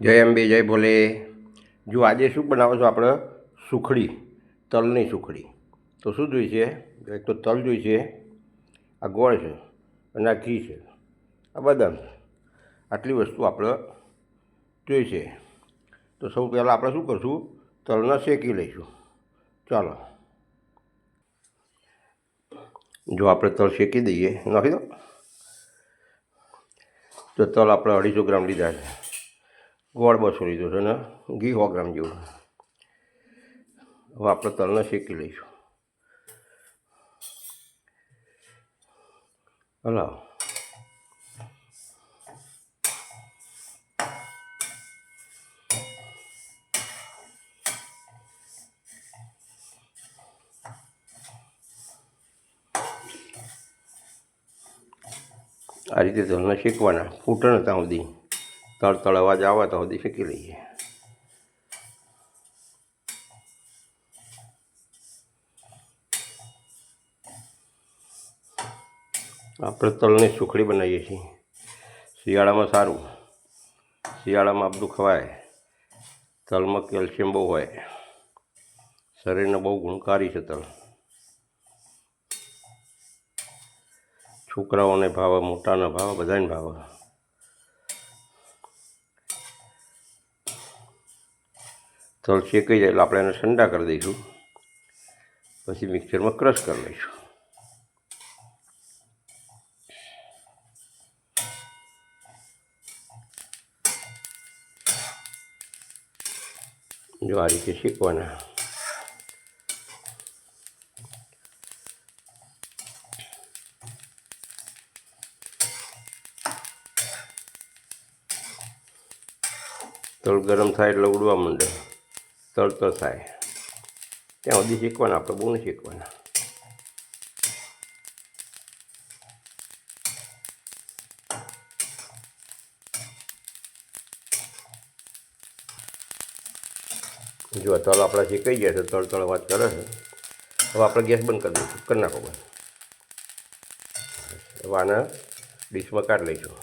જય અંબે જય ભોલે. જો આજે શું બનાવો છો આપણે? સુખડી, તલની સુખડી. તો શું જોઈશે એક તો તલ જોઈશે આ ગોળ છે અને આ ઘી છે. આ બદામ છે. આટલી વસ્તુ આપણે જોઈશે તો સૌ પહેલાં આપણે શું કરશું? તલને શેકી લઈશું. ચાલો. જો આપણે તલ શેકી દઈએ નાખી દો તો તલ આપણે અઢીસો ગ્રામ લીધા છે. ગોળ બસો લીધો છે અને ઘી સો ગ્રામ જેવું. હવે આપણે તલને શેકી લઈશું. હલાવો આ રીતે તલને શેકવાના ફૂટણ ત્યાં સુધી. તળ તળ અવાજ આવે તો સુધી શેકી લઈએ. આપણે તલની સુખડી બનાવીએ છીએ. શિયાળામાં સારું. શિયાળામાં બધું ખવાય. તલમાં કેલ્શિયમ બહુ હોય. શરીરને બહુ ગુણકારી છે તલ. છોકરાઓને ભાવે, મોટાને ભાવે, બધાને ભાવે. તલ શેકાઈ જાય એટલે આપણે એને ઠંડા કરી દઈશું. પછી મિક્સરમાં ક્રશ કરી લઈશું. જો આ રીતે શીખવાના. તલ ગરમ થાય એટલે ઉડવા માંડે. તળ થાય. ત્યાં સુધી શીખવાના, આપણે બહુ નહીં શીખવાના. જો તલ આપણા શેકાઈ ગયા છે તળ તળ વાત કરે છે, હવે આપણે ગેસ બંધ કરી દઈશું, કરી નાખો બંધ હવે આને ડીશમાં કાઢી લઈશું.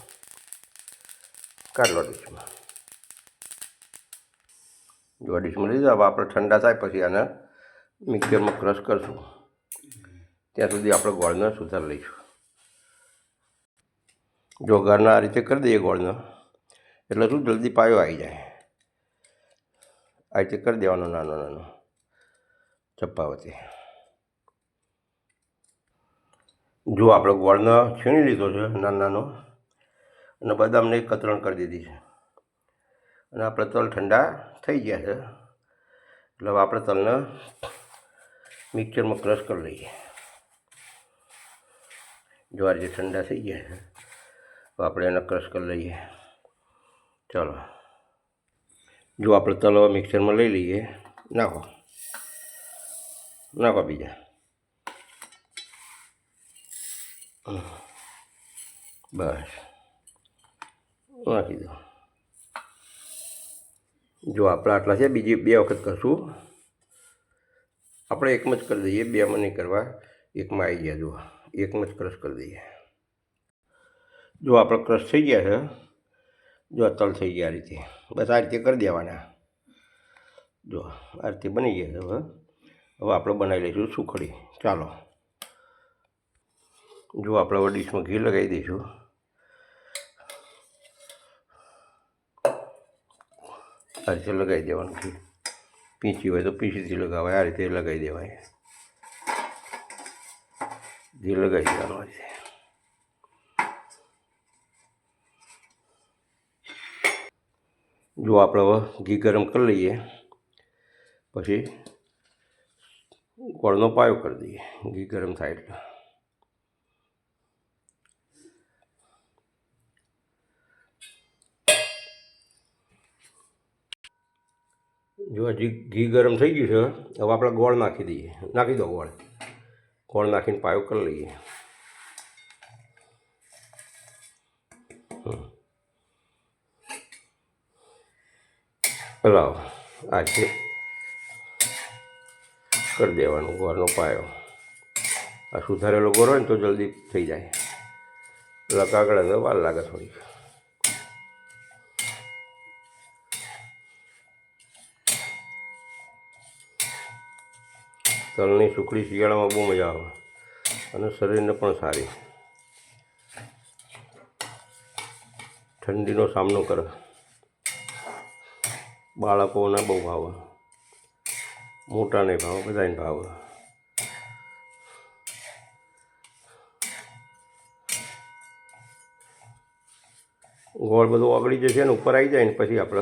કાઢ લો ડીશમાં. જો ડીશમાં લીધું હવે આપણે ઠંડા થાય પછી આને મિક્સરમાં ક્રશ કરશું. ત્યાં સુધી આપણે ગોળને સુધારી લઈશું. જો ઘરના આ રીતે કરી દઈએ ગોળનો, એટલે શું જલ્દી પાયો આવી જાય. આ રીતે કરી દેવાનો નાનો નાનો ચપ્પાવતી જો આપણે ગોળનો છીણી લીધો છે, નાનો નાનો, અને બદામને કતરણ કરી દીધી છે. અને આપણે તલ ઠંડા થઈ ગયા છે. એટલે હવે આપણે તલને મિક્સરમાં ક્રશ કરી લઈએ. જ્વાર જે ઠંડા થઈ ગયા છે હવે આપણે એને ક્રશ કરી લઈએ. ચાલો. જો આપણે તલ હવે મિક્સરમાં લઈ લઈએ. નાખો. નાખો બીજા. બસ. નાખી દો. જો આપણા આટલા છે, બીજી બે વખત કરશું. આપણે એકમાં જ કરી દઈએ, બેમાં નહીં કરવા. એકમાં આવી ગયા, જો. એકમાં જ ક્રશ કરી દઈએ. જો આપણે ક્રશ થઈ ગયા છે, જો તલ થઈ ગયા આ રીતે. બસ આ રીતે કરી દેવાના. જો આ રીતે બની ગયા છે, હવે. હવે આપણે બનાવી લઈશું સુખડી. ચાલો. જો આપણે હવે ડીશમાં ઘી લગાવી દઈશું. આ રીતે લગાવી દેવાનું છે. પીંચી હોય તો પીંચીથી લગાવાય, આ રીતે લગાવી દેવાય. જે લગાવી દેવાનું આ રીતે જો આપણે હવે ઘી ગરમ કરી લઈએ, પછી ગોળનો પાયો કરી દઈએ. ઘી ગરમ થાય એટલે. જો હજી ઘી ગરમ થઈ ગયું છે, હવે આપણે ગોળ નાખી દઈએ. નાખી દો ગોળ. ગોળ નાખીને પાયો કરી લઈએ. લાવો આ છે. કરી દેવાનો ગોળનો પાયો. આ સુધારેલો ગોળ હોય ને તો જલ્દી થઈ જાય. લકાકડે તો વાર લાગે થોડીક. તલની સુખડી શિયાળામાં બહુ મજા આવે. અને શરીરને પણ સારી. ઠંડીનો સામનો કરે. બાળકોને બહુ ભાવે. મોટાને ભાવે, બધાને ભાવે. ગોળ બધું ઓગળી જશે ને ઉપર આવી જાય ને પછી આપણે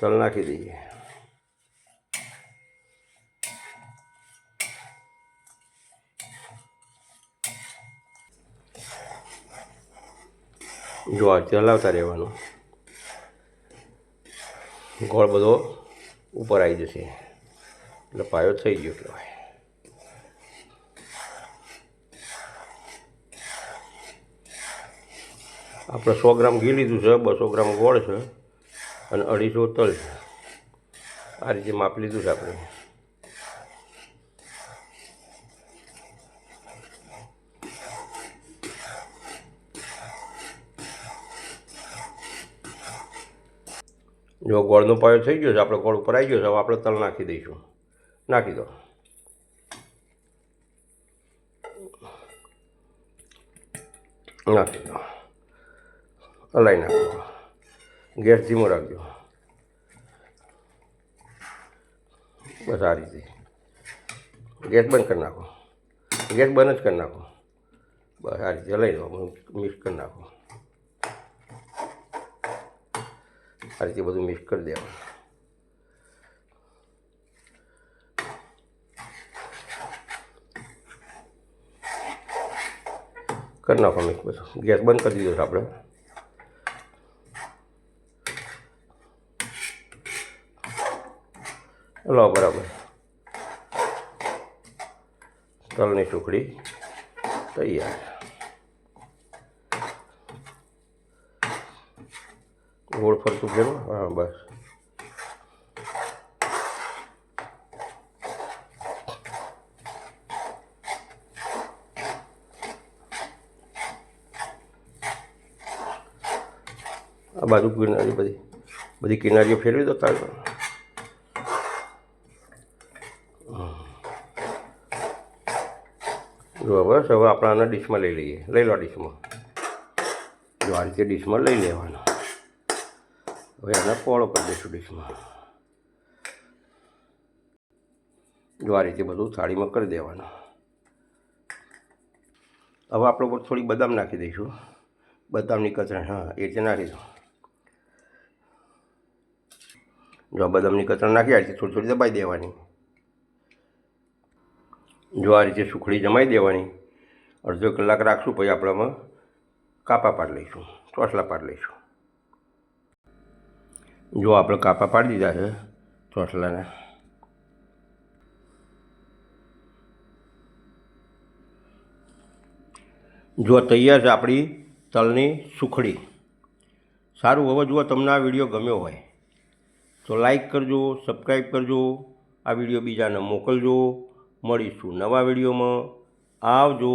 તલ નાખી દઈએ. જો આ ચલાવતા રહેવાનું. ગોળ બધો ઉપર આવી જશે. એટલે પાયો થઈ ગયો કહેવાય આપણે સો ગ્રામ ઘી લીધું છે, બસો ગ્રામ ગોળ છે અને અઢીસો તલ છે. આ રીતે માપ લીધું છે આપણે. જો ગોળનો પાયો થઈ ગયો છે, આપણે ગોળ ઉપર આવી ગયો છે, હવે આપણે તલ નાખી દઈશું. નાખી દો. નાખી દો. હલાવી નાખો. ગેસ ધીમો રાખજો. બસ આ રીતે. ગેસ બંધ કરી નાખો. ગેસ બંધ જ કરી નાખો. બસ આ રીતે લઈ દો. મિક્સ કરી નાખો. આ રીતે બધું મિક્સ કરી દેવાનું. કરી નાખો મિક્સ બધું. ગેસ બંધ કરી દીધો આપણે. લો બરાબર. તલની ટુકડી તૈયાર. ગોળ ફરતું ફેરવું હા, બસ. આ બાજુ કિનારી બધી બધી કિનારીઓ ફેરવી દો તાર. જો બસ હવે આપણે આના ડીશમાં લઈ લઈએ. લઈ લો ડીશમાં. જો આ રીતે ડીશમાં લઈ લેવાનો. હવે આને પોળો કરી દઈશું ડીશમાં. જો આ રીતે બધું થાળીમાં કરી દેવાનું. હવે આપણે ઉપર થોડી બદામ નાખી દઈશું. બદામની કચરાણ હા, એ રીતે નાખી દો જો બદામની કચરાણ નાખી, આ રીતે થોડી થોડી દબાઈ દેવાની. જો આ રીતે સુખડી જમાઈ દેવાની. અડધો કલાક રાખશું, પછી આપણે કાપા પાડી લઈશું, ચોસલા પાડી લઈશું. જો આપણે કાપા પાડી દીધા છે ચોટલાને જો તૈયાર છે આપણી તલની સુખડી. સારું, હવે જુઓ તમને આ વીડિયો ગમ્યો હોય, તો લાઈક કરજો, સબસ્ક્રાઈબ કરજો, આ વીડિયો બીજાને મોકલજો. મળીશું નવા વિડીયોમાં. આવજો.